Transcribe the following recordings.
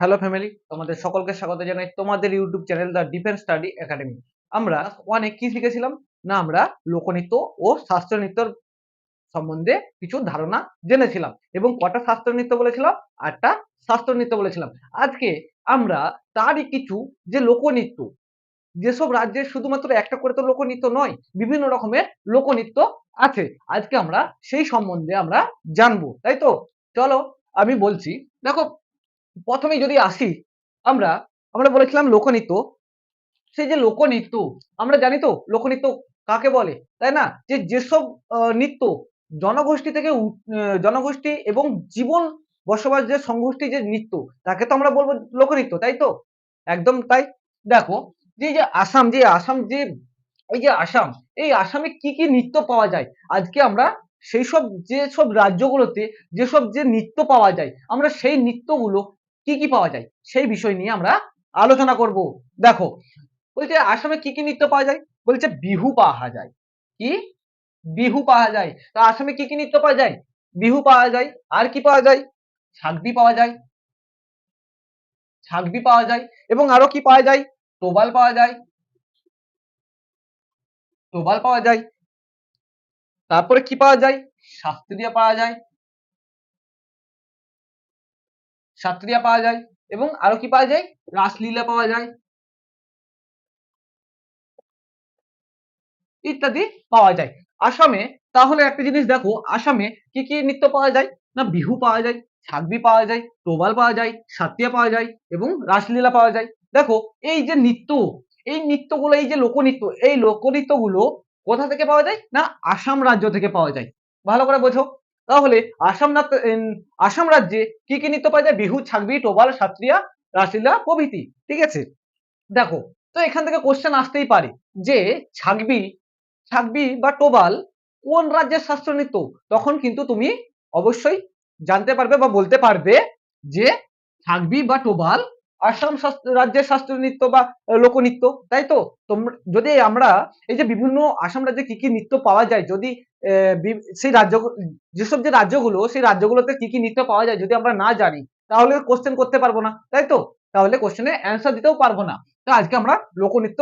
Hello family তোমাদের সকলকে স্বাগত জানাই তোমাদের YouTube channel the defence study academy আমরা অনেক কি শিখেছিলাম? না, আমরা লোকনৃত্য ও শাস্ত্র নৃত্যর সম্বন্ধে কিছু ধারণা জেনেছিলাম এবং কটা শাস্ত্র নৃত্য বলেছিলাম? আটটা শাস্ত্র নৃত্য বলেছিলাম। আজকে আমরা তারই কিছু যে লোকনৃত্য, যেসব রাজ্যে শুধুমাত্র একটা করে তো লোকনৃত্য নয়, বিভিন্ন রকমের লোকনৃত্য আছে। আজকে আমরা সেই সম্বন্ধে আমরা জানব, তাই তো? চলো, আমি বলছি, দেখো প্রথমে যদি আসি, আমরা আমরা বলেছিলাম লোকনৃত্য। সেই যে লোকনৃত্য, আমরা জানি তো লোকনৃত্য কাকে বলে, তাই না? যে যেসব নৃত্য জনগোষ্ঠী থেকে জনগোষ্ঠী এবং জীবন বসবাস যে সংগোষ্ঠী, যে নৃত্য, তাকে তো আমরা বলব লোকনৃত্য, তাই তো? একদম তাই। দেখো, যে যে আসাম যে আসাম, যে, এই যে আসাম, এই আসামে কি কি নৃত্য পাওয়া যায়? আজকে আমরা সেই সব যেসব রাজ্যগুলোতে যেসব যে নৃত্য পাওয়া যায়, আমরা সেই নৃত্যগুলো কি কি পাওয়া যায়? সেই বিষয় নিয়ে আমরা আলোচনা করব। দেখো, বলছে আসামে কি কি নৃত্য পাওয়া যায়? বলছে বিহু পাওয়া যায়। কি? বিহু পাওয়া যায়। তা আসামে কি কি নৃত্য পাওয়া যায়? বিহু পাওয়া যায়। আর কি পাওয়া যায়? ছাগবি পাওয়া যায়। ছাগবি পাওয়া যায়। এবং আরও কি পাওয়া যায়? টোবাল পাওয়া যায়। টোবাল পাওয়া যায়। তারপরে কি পাওয়া যায়? শাস্ত্রীয় পাওয়া যায়। সাত্রিয়া পাওয়া যায় এবং আরও কি পাওয়া যায়? রাসলীলা পাওয়া যায়। ইত্যাদি পাওয়া যায়। আসামে, তাহলে একটা জিনিস দেখো, আসামে কি কি নৃত্য পাওয়া যায়? না, বিহু পাওয়া যায়, ছাগবি পাওয়া যায়, টোবাল পাওয়া যায় সাতিয়া পাওয়া যায় এবং রাসলীলা পাওয়া যায়। দেখো, এই যে নৃত্য, এই নৃত্যগুলো, এই যে লোকনৃত্য, এই লোকনৃত্যগুলো কোথা থেকে পাওয়া যায়? না, আসাম রাজ্য থেকে পাওয়া যায়। ভালো করে বোঝো। তাহলে আসাম আসাম রাজ্যে কি কি নৃত্য পাওয়া যায়? বিহু, ছাগবি, টোবাল সাত্রিয়া রাসলীলা, প্রভৃতি। ঠিক আছে? দেখো, তো এখান থেকে কোশ্চেন আসতেই পারে যে ছাগবি ছাগবি বা টোবাল কোন রাজ্যের শাস্ত্র নৃত্য? তখন কিন্তু তুমি অবশ্যই জানতে পারবে বা বলতে পারবে যে ছাগবি বা টোবাল আসাম রাজ্যের শাস্ত্র নৃত্য বা লোকনৃত্য, তাই তো? তোমরা, যদি আমরা এই যে বিভিন্ন আসাম রাজ্যে কি কি নৃত্য পাওয়া যায়, যদি সেই রাজ্য, যেসব যে রাজ্যগুলো, সেই রাজ্যগুলোতে কি কি নৃত্য পাওয়া যায় যদি আমরা না জানি, তাহলে কোশ্চেন করতে পারব না, তাই তো? তাহলে কোশ্চেনে অ্যান্সার দিতেও পারব না। তো আজকে আমরা লোকনৃত্য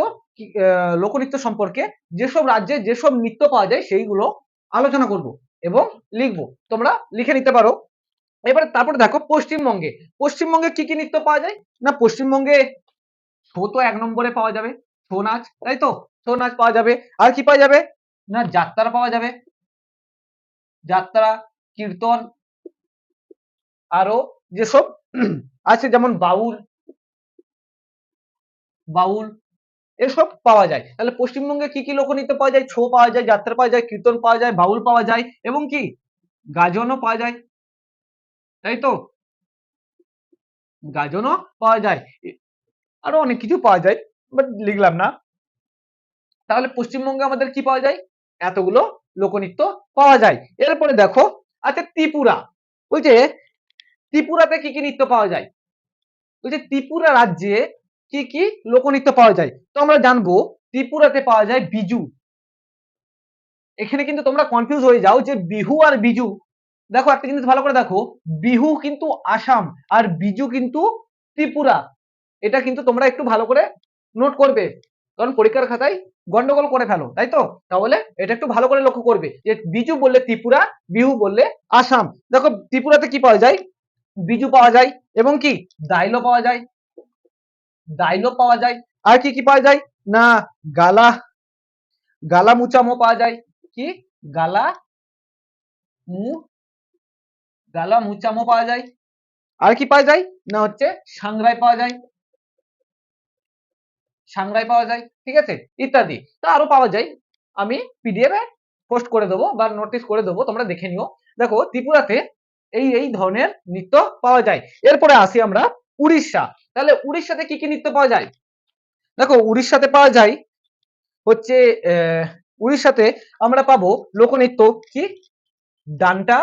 লোকনৃত্য সম্পর্কে যেসব রাজ্যে যেসব নৃত্য পাওয়া যায়, সেইগুলো আলোচনা করব এবং লিখব। তোমরা লিখে নিতে পারো। এবারে তারপরে দেখো পশ্চিমবঙ্গে পশ্চিমবঙ্গে কি কি নৃত্য পাওয়া যায়? না, পশ্চিমবঙ্গে ছৌ তো এক নম্বরে পাওয়া যাবে ছৌ নাচ, তাই তো? ছৌ নাচ পাওয়া যাবে। আর কি পাওয়া যাবে? না, যাত্রা পাওয়া যাবে। যাত্রা, কীর্তন, আরও যেসব আছে, যেমন বাউল বাউল, এসব পাওয়া যায়। তাহলে পশ্চিমবঙ্গে কি কি লোকনৃত্য পাওয়া যায়? ছৌ পাওয়া যায়, যাত্রা পাওয়া যায়, কীর্তন পাওয়া যায়, বাউল পাওয়া যায়, এবং কি? গাজনও পাওয়া যায়। তাই তো গাজনও পাওয়া যায়। আরও অনেক কিছু পাওয়া যায় বাট লিখলাম না। তাহলে পশ্চিমবঙ্গে আমাদের কি পাওয়া যায়? এতগুলো লোকনৃত্য পাওয়া যায়। এরপরে দেখো আচ্ছা ত্রিপুরা। বলছে ত্রিপুরাতে কি কি নৃত্য পাওয়া যায়? বলছে ত্রিপুরা রাজ্যে কি কি লোকনৃত্য পাওয়া যায়? তো আমরা জানব, ত্রিপুরাতে পাওয়া যায় বিজু। এখানে কিন্তু তোমরা কনফিউজ হয়ে যাও যে বিহু আর বিজু দেখো একটা জিনিস ভালো করে দেখো। বিহু কিন্তু আসাম আর বিজু কিন্তু ত্রিপুরা। এটা কিন্তু তোমরা একটু ভালো করে নোট করবে। কারণ পরীক্ষার খাতায় গন্ডগোল করে ফেলো, তাই তো? তাহলে এটা একটু ভালো করে লক্ষ্য করবে যে বিজু বললে ত্রিপুরা, বিহু বললে আসাম। দেখো, ত্রিপুরাতে কি পাওয়া যায়? বিজু পাওয়া যায় এবং কি? দাইলো পাওয়া যায়। দাইলো পাওয়া যায়। আর কি কি পাওয়া যায়? না, গালা গালা মুচামো পাওয়া যায়। কি? গালা মু গালা মুচামো পাওয়া যায়। আর কি পাওয়া যায়? না হচ্ছে? সাংরাই পাওয়া যায়। সাংরাই পাওয়া যায় ঠিক আছে? ইত্যাদি। তা আরও পাওয়া যায়। আমি পিডিএফ এ পোস্ট করে দেবো বা নোটিস করে দেবো তোমরা দেখে নিও। দেখো ত্রিপুরাতে এই এই ধরনের নৃত্য পাওয়া যায়। এরপরে আসি আমরা উড়িষ্যা। তাহলে উড়িষ্যাতে কি কি নৃত্য পাওয়া যায়? দেখো উড়িষ্যাতে পাওয়া যায় হচ্ছে আহ, উড়িষ্যাতে আমরা পাবো লোকনৃত্য। কি? ডান্টা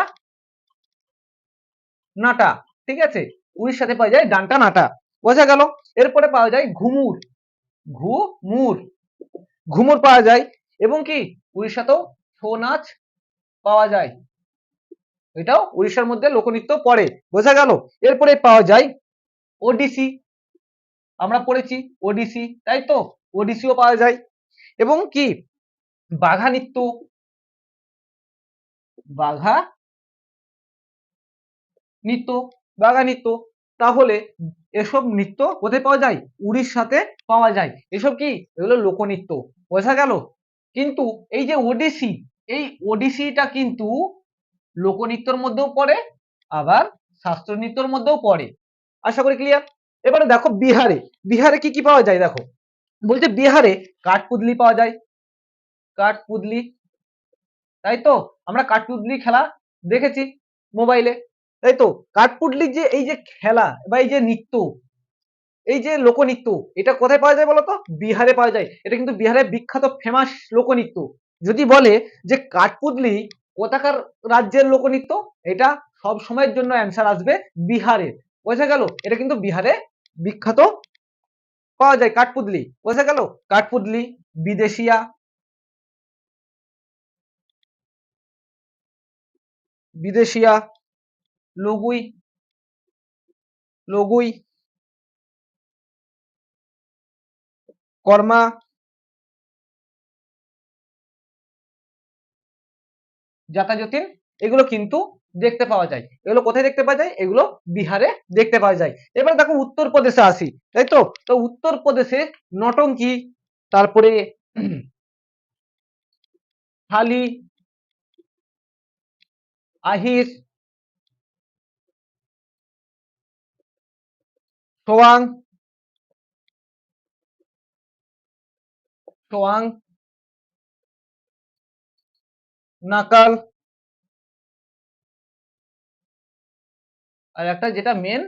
নাটা, ঠিক আছে? উড়িষ্যাতে পাওয়া যায় ডানটা নাটা। বোঝা গেল? এরপরে পাওয়া যায় ঘুমুর। ঘুমুর। ঘুমুর পাওয়া যায় এবং কি? উড়িষ্যাতেও ছৌ নাচ পাওয়া যায়। এটাও উড়িষ্যার মধ্যে লোকনৃত্য পড়ে। বোঝা গেল? এরপরে পাওয়া যায় ওডিসি। আমরা পড়েছি ওডিসি, তাই তো? ওডিসিও পাওয়া যায়। এবং কি? বাঘা নৃত্য। বাঘা নৃত্য, বাঘা নৃত্য, তাহলে এসব নৃত্য কোথায় পাওয়া যায়? উড়িষ্যাতে পাওয়া যায়। এসব কি? এগুলো লোকনৃত্য। বোঝা গেল? কিন্তু এই যে ওডিসি, এই ওডিসিটা কিন্তু লোকনৃত্যর মধ্যেও পড়ে, আবার শাস্ত্র নৃত্যর মধ্যেও পড়ে। আশা করি ক্লিয়ার এবারে দেখো বিহারে। বিহারে কি কি পাওয়া যায় দেখো? বলছে বিহারে কাঠপুতলি পাওয়া যায়। কাঠপুতলি, তাই তো? আমরা কাঠপুদলি খেলা দেখেছি মোবাইলে। তাই তো? কাঠপুতলির যে এই যে খেলা বা এই যে নৃত্য, এই যে লোকনৃত্য, এটা কোথায় পাওয়া যায় বলতো? বিহারে পাওয়া যায়। এটা কিন্তু বিহারের বিখ্যাত ফেমাস লোকনৃত্য। যদি বলে যে কাঠপুতলি কোথাকার রাজ্যের লোকনৃত্য, এটা সব সময়ের জন্য অ্যান্সার আসবে বিহারের। বোঝা গেল? এটা কিন্তু বিহারে বিখ্যাত পাওয়া যায় কাঠপুতলি বোঝা গেল? কাঠপুতলি বিদেশিয়া। বিদেশিয়া। লগুই লগুই কর্মা যাতাযতীন এগুলো কিন্তু দেখতে পাওয়া যায়। এগুলো কোথায় দেখতে পাওয়া যায়? এগুলো বিহারে দেখতে পাওয়া যায়। এবার দেখো উত্তরপ্রদেশে আসি, তাই তো? তো উত্তরপ্রদেশে নটঙ্কি তারপরে থালি, আহির সোয়াং সোয়াং নাকাল আর একটা যেটা মেন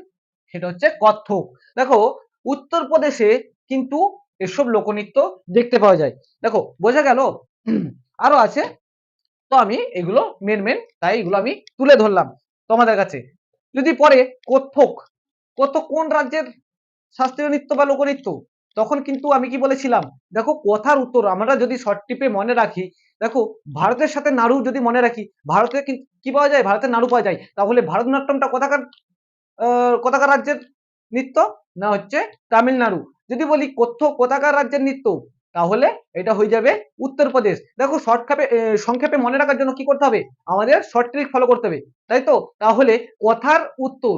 সেটা হচ্ছে কত্থক। দেখো, উত্তরপ্রদেশে কিন্তু এসব লোকনৃত্য দেখতে পাওয়া যায়। দেখো, বোঝা গেল? আরও আছে। তো আমি এগুলো মেন মেন তাই এগুলো আমি তুলে ধরলাম তোমাদের কাছে। যদি পরে কত্থক কত্থক কোন রাজ্যের শাস্ত্রীয় নৃত্য বা লোকনৃত্য? তখন কিন্তু আমি কি বলেছিলাম? দেখো কথার উত্তর আমরা যদি শর্ট টিপে মনে রাখি, দেখো ভারতের সাথে নাড়ু যদি মনে রাখি, ভারতে কি পাওয়া যায়? ভারতের নাড়ু পাওয়া যায়। তাহলে ভারতনাট্যমটা কোথাকার কোথাকার রাজ্যের নৃত্য? না হচ্ছে তামিলনাড়ু। যদি বলি কথ্য কোথাকার রাজ্যের নৃত্য? তাহলে এটা হয়ে যাবে উত্তরপ্রদেশ। দেখো শর্টখাপে সংক্ষেপে মনে রাখার জন্য কি করতে হবে? আমাদের শর্ট ট্রিক ফলো করতে হবে। তাই তো? তাহলে কথার উত্তর।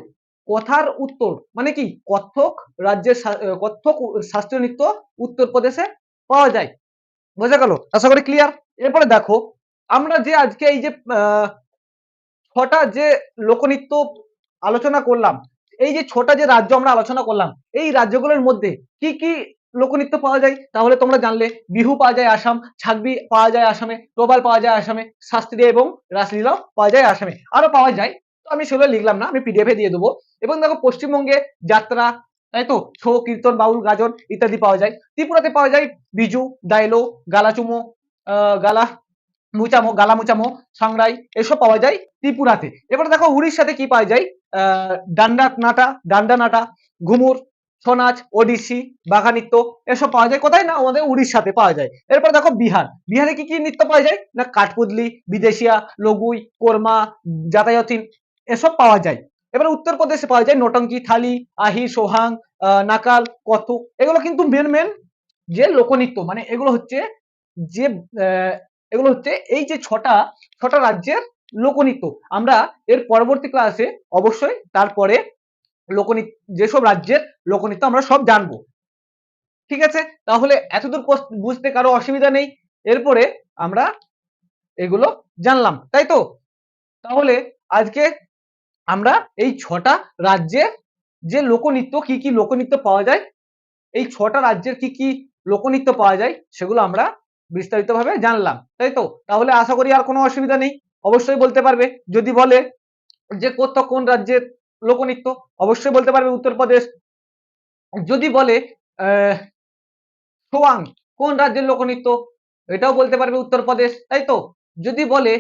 কথার উত্তর মানে কি? কত্থক রাজ্যের কত্থক শাস্ত্রীয় নৃত্য উত্তরপ্রদেশে পাওয়া যায়। বোঝা গেল? আশা করি ক্লিয়ার এরপরে দেখো, আমরা যে আজকে এই যে ছটা যে লোকনৃত্য আলোচনা করলাম, এই যে ছটা যে রাজ্য আমরা আলোচনা করলাম, এই রাজ্যগুলোর মধ্যে কি কি লোকনৃত্য পাওয়া যায়? তাহলে তোমরা জানলে, বিহু পাওয়া যায় আসাম ছাগবি পাওয়া যায় আসামে টোবাল পাওয়া যায় আসামে, শাস্ত্রীয় এবং রাসলীলাও পাওয়া যায় আসামে। আরও পাওয়া যায় আমি সেগুলো লিখলাম না, আমি পিডিএফে দিয়ে দেবো। এবং দেখো পশ্চিমবঙ্গে যাত্রা, তাই তো? ছৌ কীর্তন, বাউল, গাজন ইত্যাদি পাওয়া যায়। ত্রিপুরাতে পাওয়া যায় বিজু ডাইলো গালাচুমো গালা মুচামো গালা মুচামো, সাংরাই, এসব পাওয়া যায় ত্রিপুরাতে। এবারে দেখো উড়িষ্যাতে কি পাওয়া যায়? ডান্ডা নাটা ডান্ডা নাটা, ঘুমুর ছৌ নাচ ওডিসি বাঘা নৃত্য, এসব পাওয়া যায়। কোথায় না? আমাদের উড়িষ্যাতে পাওয়া যায়। এরপর দেখো বিহার। বিহারে কি কি নৃত্য পাওয়া যায়? না কাঠপুদলি বিদেশিয়া, লগুই, কোরমা, যাতায়াতিন এসব পাওয়া যায়। এবার উত্তরপ্রদেশে পাওয়া যায় নটঙ্কি, থালি আহি সোহাং নাকাল কথক এগুলো কিন্তু মেন মেন যে লোকনৃত্য মানে এগুলো হচ্ছে যে এগুলো হচ্ছে এই যে ছটা ছটা রাজ্যের লোকনৃত্য। আমরা এর পরবর্তী ক্লাসে অবশ্যই তারপরে লোকনৃত্য যেসব রাজ্যের লোকনৃত্য আমরা সব জানব। ঠিক আছে? তাহলে এতদূর বুঝতে কারও অসুবিধা নেই। এরপরে আমরা এগুলো জানলাম। তাই তো? তাহলে আজকে আমরা এই ছটা রাজ্যে যে লোকনৃত্য, কি কি লোকনৃত্য পাওয়া যায়, এই ছটা রাজ্যের কি কি লোকনৃত্য পাওয়া যায়, সেগুলো আমরা বিস্তারিতভাবে জানলাম। তাই তো? তাহলে আশা করি আর কোনো অসুবিধা নেই। অবশ্যই বলতে পারবে। যদি বলে যে কোথাও কোন রাজ্যের লোকনৃত্য, অবশ্যই বলতে পারবে উত্তরপ্রদেশ। যদি বলে সোয়াং কোন রাজ্যের লোকনৃত্য, এটাও বলতে পারবে উত্তরপ্রদেশ। তাই তো? যদি বলে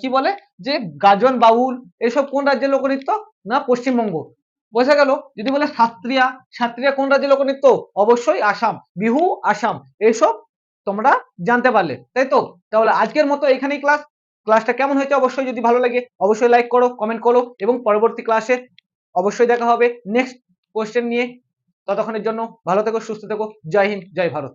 কি বলে? যে গাজন বাউল, এসব কোন রাজ্যের লোকনৃত্য? না, পশ্চিমবঙ্গ। বোঝা গেল? যদি বলে সাত্রিয়া সাত্রিয়া কোন রাজ্যের লোকনৃত্য? অবশ্যই আসাম। বিহু, আসাম। এসব তোমরা জানতে পারলে, তাই তো? তাহলে আজকের মতো এখানেই ক্লাস ক্লাসটা কেমন হয়েছে অবশ্যই যদি ভালো লাগে, অবশ্যই লাইক করো কমেন্ট করো, এবং পরবর্তী ক্লাসে অবশ্যই দেখা হবে নেক্সট কোয়েশ্চেন নিয়ে। ততক্ষণের জন্য ভালো থেকো, সুস্থ থেকো। জয় হিন্দ, জয় ভারত।